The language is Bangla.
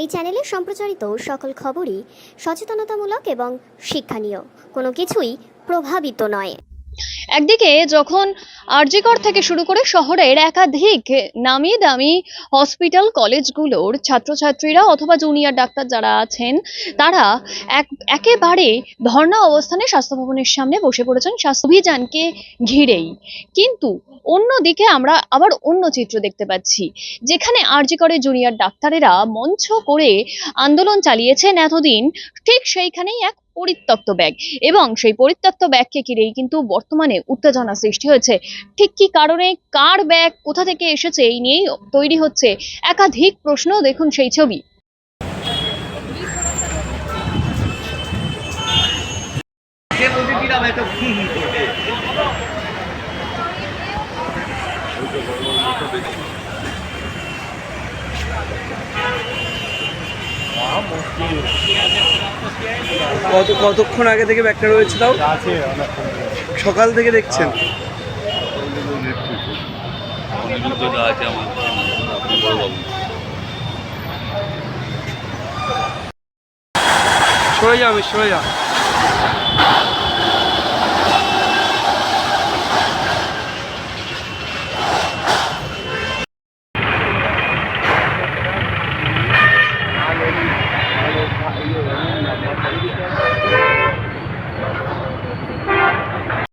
এই চ্যানেলে সম্প্রচারিত সকল খবরই সচেতনতামূলক এবং শিক্ষণীয়। কোনো কিছুই প্রভাবিত নয়। একদিকে যখন আরজিকর থেকে শুরু করে শহরের একাধিক নামি দামি হসপিটাল, কলেজগুলোর ছাত্রছাত্রীরা অথবা জুনিয়র ডাক্তার যারা আছেন, তারা এক, একেবারে ধর্ণা অবস্থানে স্বাস্থ্য ভবনের সামনে বসে পড়েছেন স্বাস্থ্য অভিযানকে ঘিরেই। কিন্তু অন্যদিকে আমরা আবার অন্য চিত্র দেখতে পাচ্ছি, যেখানে আরজিকরের জুনিয়র ডাক্তারেরা মঞ্চ করে আন্দোলন চালিয়েছেন এতদিন, ঠিক সেইখানেই এক পরিত্যক্ত ব্যাগ। এবং সেই পরিত্যক্ত ব্যাগকে ঘিরেই কিন্তু বর্তমানে উত্তেজনা সৃষ্টি হয়েছে। ঠিক কি কারণে, কার ব্যাগ, কোথা থেকে এসেছে, এই নিয়েই তৈরি হচ্ছে একাধিক প্রশ্ন। দেখুন সেই ছবি কে বলতেছিলাম এত কি করবে কত কতক্ষণ আগে থেকে ব্যাগটা রয়েছে তাও। সকাল থেকে দেখছেন? সরে যাও আমি সরে যাও।